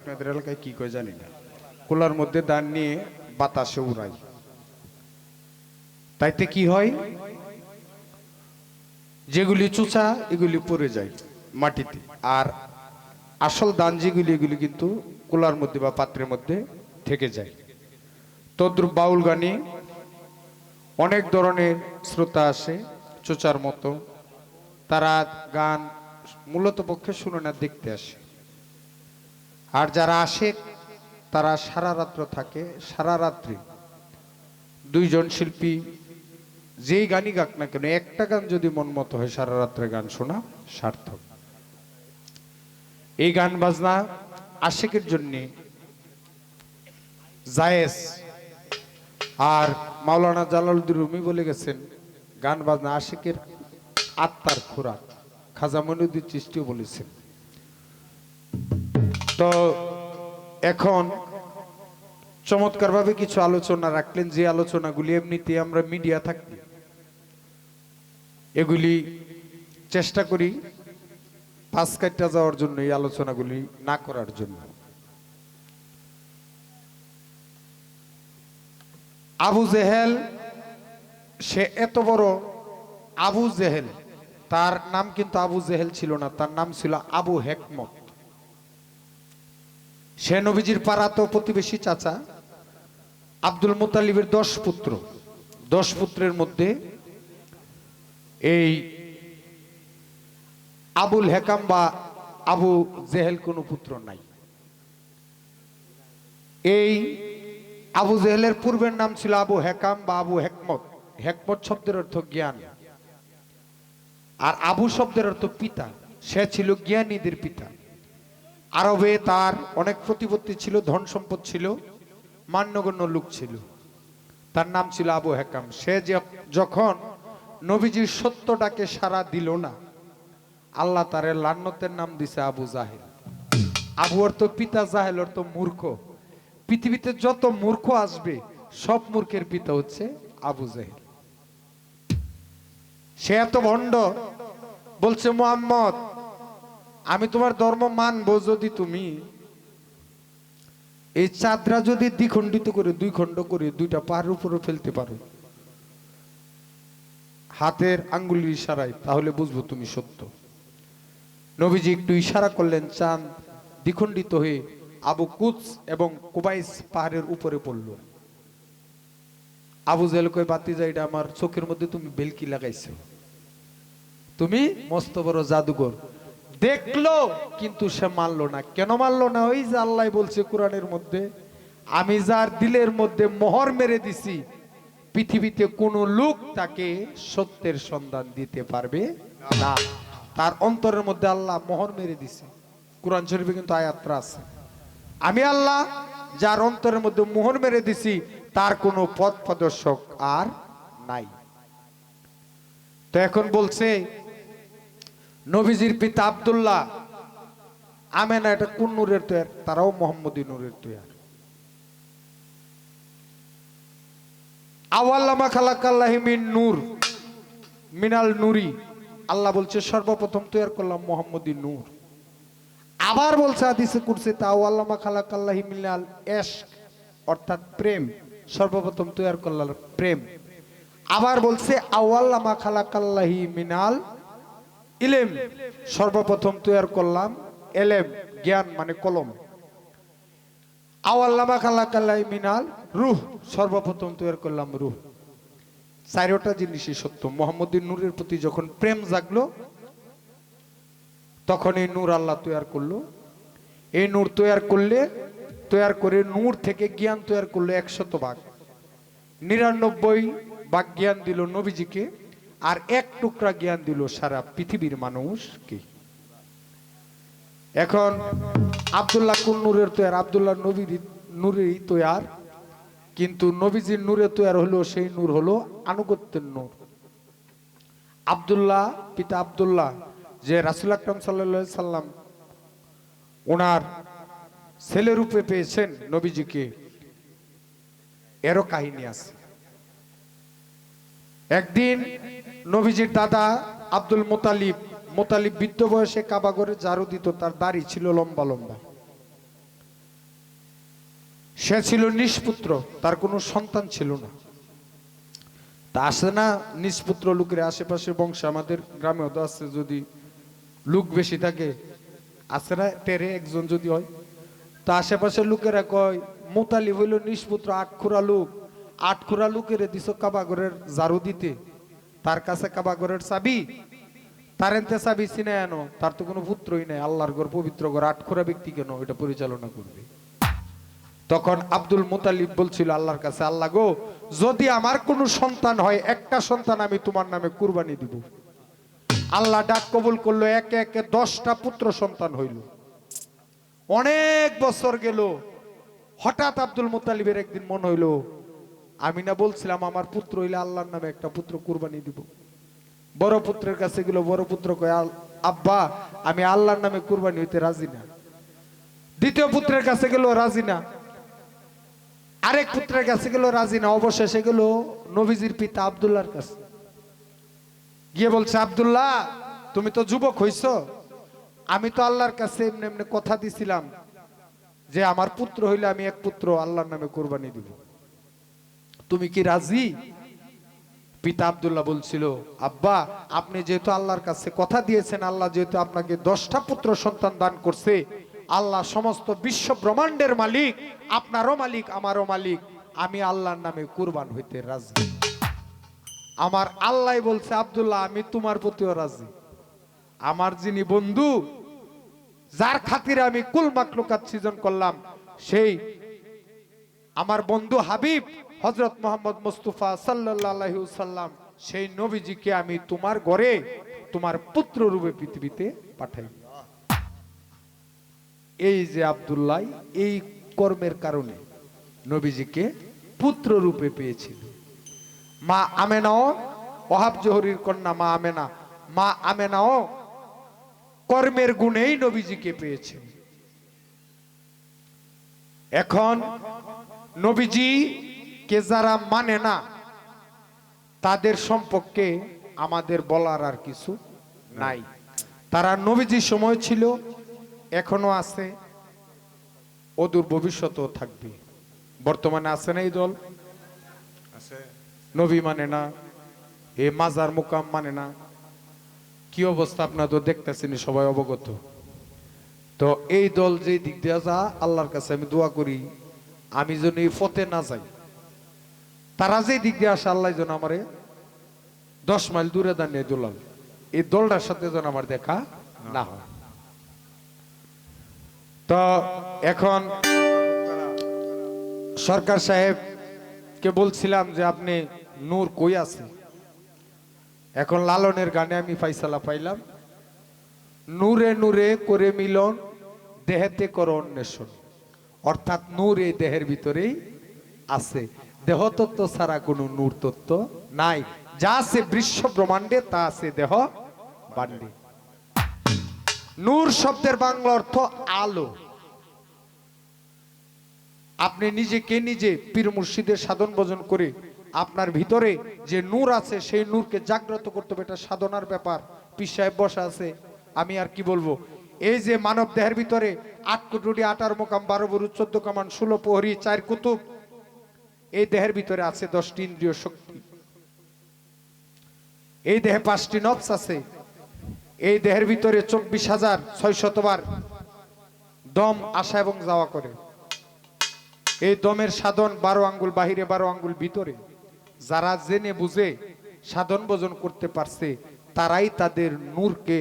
আপনাদের এলাকায় কি কয় জানি না। কুলার মধ্যে দান নিয়ে বাতাসে উড়াই। তাইতে কি হয়? যেগুলি চুচা, এগুলি পড়ে যায় মাটিতে। আর আসল দান যেগুলি, এগুলি কিন্তু কুলার মধ্যে বা পাত্রের মধ্যে থেকে যায়। তদ্রুপ বাউল গানে অনেক ধরনের শ্রোতা আসে চোচার মতো। তারা গান মূলত পক্ষে শুনে না, দেখতে আসে। আর যারা আসে, তারা সারা রাত্র থাকে, সারা রাত্রি। দুইজন শিল্পী, যেই গানই গাক না কেন, একটা গান যদি মন মতো হয়, সারা রাত্রে গান শোনা সার্থক। এই গান বাজনা আশেকের জন্য জায়েজ। আর মাওলানা জালালুদ্দিন রুমি বলে গেছেন, গান বাজনা আশেকের আত্মার খোরাক। খাজা মনুদ্দিন চিষ্টিও বলেছেন। তো এখন চমৎকারভাবে কিছু আলোচনা রাখলেন, যে আলোচনাগুলি এমনিতে আমরা মিডিয়া থাকি এগুলি চেষ্টা করি পাঁচ কাটটা যাওয়ার জন্য, এই আলোচনাগুলি না করার জন্য। আবু জেহেল, সে এত বড় আবু জেহেল, তার নাম কিন্তু আবু জেহেল ছিল না, তার নাম ছিল আবু হেকমত। সে নবীজির তো প্রতিবেশী চাচা, আব্দুল মুতালিবের দশ পুত্র। দশ পুত্রের মধ্যে এই আবুল হেকাম বা আবু জেহেল কোনো পুত্র নাই। এই আবু জেহেলের পূর্বের নাম ছিল আবু হেকাম বা আবু হেকমত। হেকমত শব্দের অর্থ জ্ঞান। আর আবু শব্দের অর্থ পিতা। সে ছিল জ্ঞানীদের পিতা। আরবে তার অনেক প্রতিপত্তি ছিল, ধন সম্পদ ছিল, মান্যগণ্য লোক ছিল। তার নাম ছিল আবু হেকাম। সে যখন নবীজির সত্যটাকে সারা দিল না, আল্লাহ তার লান্নতের নাম দিছে আবু জাহেল। আবু অর্থ পিতা, জাহেল অর্থ মূর্খ। পৃথিবীতে যত মূর্খ আসবে, সব মূর্খের পিতা হচ্ছে আবু জাহেল। সে এত ভণ্ড, বলছে, মোহাম্মদ আমি তোমার ধর্ম মানবো যদি তুমি। এই চাঁদরা যদি দ্বিখণ্ডিত করে, দুই খণ্ড করে, দুইটা পাহাড়ের উপরে ফেলতে পারো। হাতের আঙ্গুলির ইশারায়, তাহলে বুঝব তুমি সত্য। নবীজি একটু ইশারা করলেন, চাঁদ দ্বিখণ্ডিত হয়ে আবু কুচ এবং কুবাইস পাহাড়ের উপরে পড়ল। আবু জেল কই বাতি যা এটা আমার চোখের মধ্যে তুমি বেলকি লাগাইছো। তুমি মস্ত বড় জাদুঘর। দেখল, কিন্তু সে মানলো না। কেন মানলো না? ওই যে আল্লাহ বলছে কোরআনের মধ্যে, আমি যার দিলের মধ্যে মোহর মেরে দিছি, পৃথিবীতে কোন লোক তাকে সত্যের সন্ধান দিতে পারবে না। তার অন্তরের মধ্যে আল্লাহ মোহর মেরে দিছে। কোরআন শরীফে কিন্তু আয়াত্রা আছে। আমি আল্লাহ যার অন্তরের মধ্যে মোহর মেরে দিছি, তার কোনো পথ প্রদর্শক আর নাই। তো এখন বলছে নবীজির পিতা আব্দুল্লাহ। আমেনা এটা কোন নূরের তৈয়ার? তারাও মোহাম্মদী নূরের তৈয়ার। আওয়াল্লামা খালাকাল্লাহি মিন নূর, মিনাল নুরি। আল্লাহ বলছে, সর্বপ্রথম তৈয়ার করলাম মোহাম্মদী নূর। আবার বলছে হাদিসে কুরসি তাওয়াল্লামা খালাকাল্লাহি মিনাল এশক, অর্থাৎ প্রেম। সর্বপ্রথম তৈয়ার করলাম প্রেম। আবার বলছে আওয়াল্লামা খালাকাল্লাহি মিনাল ইলেম। সর্বপ্রথম তৈয়ার করলাম এলেম, জ্ঞান মানে কলম। আওয়াল্লামা খালাকাল্লাহি মিনাল রুহ, সর্বপ্রথম তৈয়ার করলাম রুহ। চারোটা জিনিসই সত্য। মোহাম্মদীর নূরের প্রতি যখন প্রেম জাগলো, তখন এই নূর আল্লাহ তৈয়ার করল। এই নূর তৈয়ার করলে, তৈয়ার করে নূর থেকে জ্ঞান তৈয়ার করল একশত ভাগ। নিরানব্বই ভাগ জ্ঞান দিল নবীজিকে। আর এক টুকরা জ্ঞান দিল সারা পৃথিবীর মানুষকে। এখন আব্দুল্লাহ কোন নূরের তৈয়ার, আব্দুল্লাহ নবীর নূরেরই তৈয়ার, কিন্তু নবীজির নূরে তৈয়ার হলো, সেই নূর হলো আনুগত্যের নূর। আব্দুল্লাহ, পিতা আব্দুল্লাহ, যে রাসুল আকরম সাল্লা সাল্লাম ওনার ছেলে রূপে পেয়েছেন নবীজিকে, এরও কাহিনী আছে। একদিন নবীজির দাদা আব্দুল মোতালিব মোতালিব বৃদ্ধ বয়সে কাবা করে ঝাড়ু দিত, তার দাড়ি ছিল লম্বা লম্বা। সে ছিল নিষ্পুত্র, তার কোনো সন্তান ছিল না। তা আসে না নিষ্পুত্র লোকের আশেপাশে বংশ, আমাদের গ্রামে হতো আছে যদি লোক বেশি থাকে আছে না তেরে একজন যদি হয়। তা আশেপাশের লোকেরা কয় মোতালি হইল নিষ্পুত্র আটখুরা লোক। আটখুরা লোকের দিস কাবাগরের জারু দিতে। তার কাছে কাবাগরের চাবি। তার এনতে চাবি চিনে আনো, তার তো কোনো পুত্রই নাই। আল্লাহর ঘর পবিত্র ঘর, আটখুরা ব্যক্তি কেন? এটা পরিচালনা করবে। তখন আব্দুল মুতালিব বলছিল আল্লাহর কাছে, আল্লাহ গো, যদি আমার কোনো সন্তান হয়, একটা সন্তান আমি তোমার নামে কুরবানি দিব। আল্লাহ ডাক কবুল করল, একে একে দশটা পুত্র সন্তান হইল। অনেক বছর গেল। হঠাৎ আব্দুল মুতালিবের একদিন মন হইল আমি না বলছিলাম, আমার পুত্র হইলে আল্লাহর নামে একটা পুত্র কুরবানি দিব। বড় পুত্রের কাছে গেল, বড় পুত্র কয় আব্বা, আমি আল্লাহর নামে কুরবানি হইতে রাজি না। দ্বিতীয় পুত্রের কাছে গেল, রাজি না। আরেক পুত্রের কাছে গেল, রাজি না। অবশেষে গেল, নবীজির পিতা আব্দুল্লাহর কাছে। গিয়ে বলছে, আব্দুল্লাহ, তুমি তো যুবক হইছ। আমি তো আল্লাহর কাছে এমনি এমনি কথা দিছিলাম যে, আমার পুত্র হইলে আমি এক পুত্র আল্লাহর নামে কোরবানি দিব। তুমি কি রাজি? পিতা আব্দুল্লাহ বলছিল, আব্বা, আপনি যেহেতু আল্লাহর কাছে কথা দিয়েছেন, আল্লাহ যেহেতু আপনাকে দশটা পুত্র সন্তান দান করছে, আল্লাহ সমস্ত বিশ্ব ব্রহ্মাণ্ডের মালিক, আপনারও মালিক, আমারও মালিক, আমি আল্লাহর নামে কুরবান হইতে রাজি। আমার আল্লাহ বলছে, আব্দুল্লাহ, আমি তোমার প্রতিও রাজি। আমার যিনি বন্ধু, যার খাতিরে আমি কুল মাকলুকাত সৃজন করলাম, সেই আমার বন্ধু হাবিব হজরত মোহাম্মদ মুস্তফা সাল্লাল্লাহু সাল্লাম সেই নবীজিকে আমি তোমার ঘরে, তোমার পুত্র রূপে পৃথিবীতে পাঠাই। এই যে আব্দুল্লাহ, এই কর্মের কারণে নবীজিকে পুত্র রূপে পেয়েছিল। মা আমেনাও, ওহাব জহরির কন্যা মা আমেনা, মা আমেনাও কর্মের গুণেই নবীজিকে পেয়েছে এখন নবীজি কে যারা মানে না তাদের সম্পর্কে আমাদের বলার আর কিছু নাই। তারা নবীজির সময় ছিল এখনও আছে অদূর ভবিষ্যতেও থাকবে। বর্তমানে আছে না এই দল? নবী মানে না এ মাজার মুকাম মানে না। কি অবস্থা আপনারা তো দেখতেছেন সবাই অবগত? তো এই দল যে দিক দিয়ে যা আল্লাহর কাছে আমি দোয়া করি আমি যেন এই ফতে না যাই। তারা যে দিক দিয়ে আসে, আল্লাহ যেন আমারে দশ মাইল দূরে দাঁড়িয়ে দোলাল। এই দলটার সাথে যেন আমার দেখা না হয়। তো এখন সরকার সাহেব কে বলছিলাম যে, আপনি নূর কই আছে? এখন লালনের গানে আমি ফাইসালা পাইলাম, নূরে নূরে করে মিলন, দেহেতে করো অন্বেষণ। অর্থাৎ নূর এই দেহের ভিতরেই আছে। দেহ তত্ত্ব ছাড়া কোনো নূর তত্ত্ব নাই। যা আছে বিশ্ব ব্রহ্মাণ্ডে, তা আছে দেহ বান্ডে নূর শব্দের বাংলা অর্থ আলো। আপনি নিজেকে নিজে পীর মুর্শিদের সাধন ভজন করে আপনার ভিতরে যে নূর আছে, সেই নূরকে জাগ্রত করতে হবে। এটা সাধনার ব্যাপার। পীর সাহেব বসা আছে। আমি আর কি বলব? এই যে মানব দেহের ভিতরে আট কুটুরি আটার মোকাম, বারো বরু চোদ্দ কামান, ষোলো প্রহরী, চার কুতুব এই দেহের ভিতরে আছে দশটি ইন্দ্রিয় শক্তি। এই দেহে পাঁচটি নবস আছে। এই দেহের ভিতরে চব্বিশ হাজার ছয় শতবার দম আসা এবং যাওয়া করে। এই দমের সাধন বারো আঙ্গুল বাহিরে বারো আঙ্গুল ভিতরে। যারা জেনে বুঝে সাধন ভোজন করতে পারছে তারাই তাদের নূরকে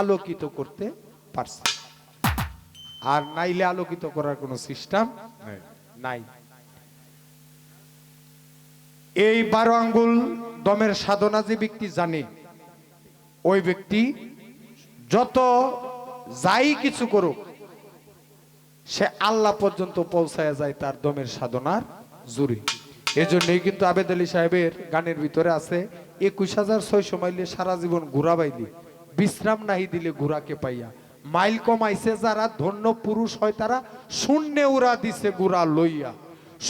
আলোকিত করতে পারছে। আর নাইলে আলোকিত করার কোনো সিস্টেম নাই। এই বারো আঙ্গুল দমের সাধনা যে ব্যক্তি জানে, ওই ব্যক্তি যত যাই কিছু করুক, সে আল্লাহ পর্যন্ত পৌঁছায় যায় তার দমের সাধনার জুড়ি। এজন্যই কিন্তু আবেদ আলী সাহেবের গানের ভিতরে আছে, একুশ হাজার ছয়শো মাইলে সারা জীবন ঘোরা বাইলি, বিশ্রাম নাহি দিলে ঘোরাকে পাইয়া। মাইল কমাইছে যারা, ধন্য পুরুষ হয় তারা, শূন্যে উড়া দিছে গুড়া লইয়া।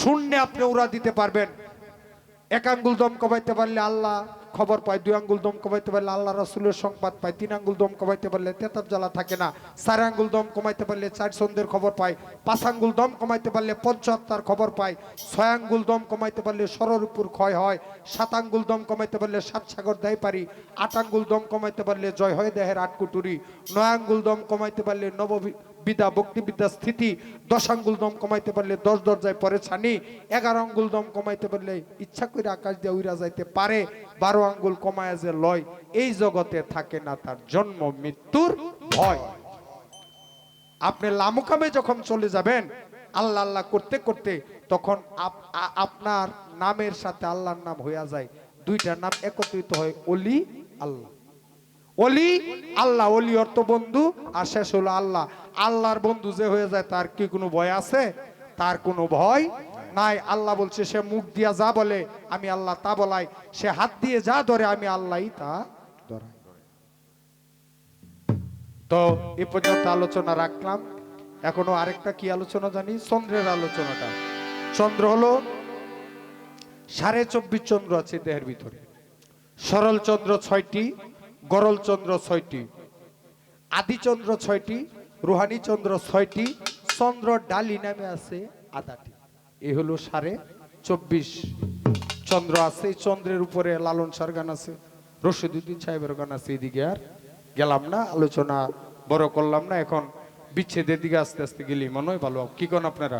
শূন্যে আপনি উড়া দিতে পারবেন এক আঙ্গুল দম কমাইতে পারলে আল্লাহ খবর পায়, দুই আঙ্গুল দম কমাইতে পারলে আল্লাহ রসুলের সংবাদ পায়, তিন আঙ্গুল দম কমাইতে পারলে তেতাব জ্বালা থাকে না, চার আঙ্গুল দম কমাইতে পারলে চার সন্ধ্যের খবর পায়, পাঁচ আঙ্গুল দম কমাইতে পারলে পঞ্চাত্তার খবর পায়, ছয় আঙ্গুল দম কমাইতে পারলে সরর উপর ক্ষয় হয়, সাত আঙ্গুল দম কমাইতে পারলে সাত সাগর দেয় পারি, আট আঙ্গুল দম কমাইতে পারলে জয় হয় দেহের আট কুটুরি, নয় আঙ্গুল দম কমাইতে পারলে নব বিদ্যা ভক্তিবিদ্যা স্থিতি, দশ আঙ্গুল দম কমাইতে পারলে দশ দরজায় পরে ছানি, এগারো আঙ্গুল দম কমাইতে পারলে ইচ্ছা করে আকাশ দিয়ে উইরা যাইতে পারে, বারো আঙ্গুল কমায় যে লয়, এই জগতে থাকে না তার জন্ম, মৃত্যুর ভয়। আপনি লামুকামে যখন চলে যাবেন, আল্লাহ আল্লাহ করতে করতে তখন আপ- আপনার নামের সাথে আল্লাহর নাম হইয়া যায়। দুইটা নাম একত্রিত হয়, অলি আল্লাহ। অলি আল্লাহ অলি অর্থ বন্ধু, আর শেষ হলো আল্লাহ। আল্লাহর বন্ধু যে হয়ে যায়, তার কি কোনো ভয় আছে? তার কোনো ভয় নাই। আল্লাহ বলছে, সে মুখ দিয়া যা বলে, আমি আল্লাহ তা বলাই। সে হাত দিয়ে যা ধরে, আমি আল্লাহই তা ধরাই। তো এ পর্যন্ত আলোচনা রাখলাম। এখনও আরেকটা কি আলোচনা জানি? চন্দ্রের আলোচনাটা। চন্দ্র হলো সাড়ে চব্বিশ চন্দ্র আছে দেহের ভিতরে। সরল চন্দ্র ছয়টি। গরল চন্দ্র ছয়টি আদি চন্দ্র ছয়টি রুহানি চন্দ্র ছয়টি, চন্দ্র ডালি নামে আছে আদাটি এ হলো সাড়ে চব্বিশ। চন্দ্র আছে, চন্দ্রের উপরে লালন সার গান আছে, রশিদুদ্দিন সাহেবের গান আছে, এদিকে আর গেলাম না, আলোচনা বড় করলাম না, এখন বিচ্ছেদের দিকে আস্তে আস্তে গেলি মনে হয় ভালো কি কোন আপনারা?